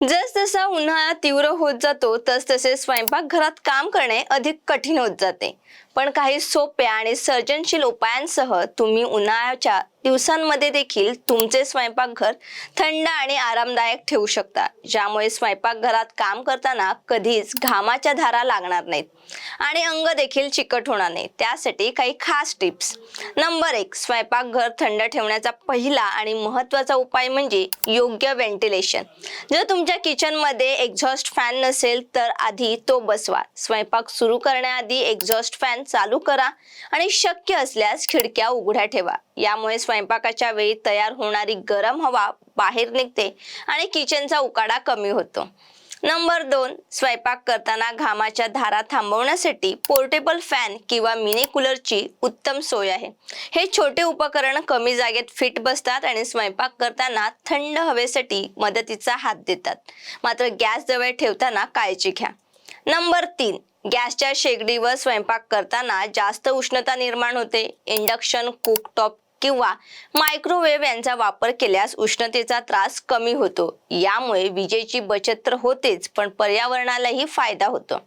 जसजसा उन्हाळा तीव्र होत जातो तसतसे स्वयंपाकघरात काम करणे अधिक कठीण होत जाते. पण काही सोप्या आणि सर्जनशील उपायांसह तुम्ही उन्हाळ्याच्या दिवसांमध्ये देखील तुमचे स्वयंपाकघर थंड आणि आरामदायक ठेवू शकता ज्यामुळे स्वयंपाकघरात काम करताना कधीच घामाच्या धारा लागणार नाहीत आणि अंग देखील चिकट होणार नाही त्यासाठी काही खास टिप्स. नंबर एक स्वयंपाकघर थंड ठेवण्याचा पहिला आणि महत्त्वाचा उपाय म्हणजे योग्य व्हेंटिलेशन. जर तुमच्या किचनमध्ये एक्झॉस्ट फॅन नसेल तर आधी तो बसवा. स्वयंपाक सुरू करण्याआधी एक्झॉस्ट फॅन चालू करा आणि शक्य असल्यास खिडक्या उघड्या ठेवा. यामुळे स्वयंपाकाच्या वेळी तयार होणारी गरम हवा बाहेर निघते आणि किचनचा उकाडा कमी होतो. नंबर दोन स्वयंपाक करताना घामाच्या धारा थांबवण्यासाठी पोर्टेबल फॅन किंवा मिनी कूलरची उत्तम सोय आहे. हे छोटे उपकरण कमी जागेत फिट बसतात आणि स्वयंपाक करताना थंड हवेसाठी मदतीचा हात देतात. मात्र गॅस जवळ ठेवताना काळजी घ्या. नंबर तीन गॅसच्या शेगडीवर स्वयंपाक करताना जास्त उष्णता निर्माण होते. इंडक्शन कुकटॉप किंवा मायक्रोवेव्ह यांचा वापर केल्यास उष्णतेचा त्रास कमी होतो. यामुळे विजेची बचत तर होतेच पण पर्यावरणालाही फायदा होतो.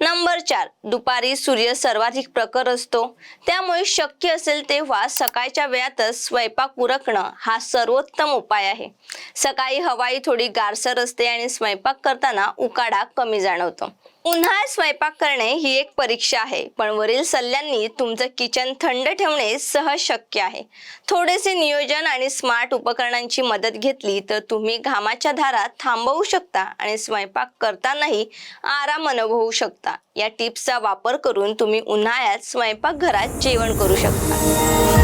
नंबर चार दुपारी सूर्य सर्वाधिक प्रखर असतो. त्यामुळे शक्य असेल तेव्हा सकाळच्या वेळातच स्वयंपाक उरकणं हा सर्वोत्तम उपाय आहे. सकाळी हवाई थोडी गारसर असते आणि स्वयंपाक करताना उकाडा कमी जाणवतो. उन्हाळ्यात स्वयंपाक करणे ही एक परीक्षा आहे पण वरील सल्ल्यांनी तुमचं किचन थंड ठेवणे सहज शक्य आहे. थोडेसे नियोजन आणि स्मार्ट उपकरणांची मदत घेतली तर तुम्ही घामाच्या धारा थांबवू शकता आणि स्वयंपाक करतानाही आराम अनुभवू शकता. या टिप्सचा वापर करून तुम्ही उन्हाळ्यात स्वयंपाकघरात जेवण करू शकता.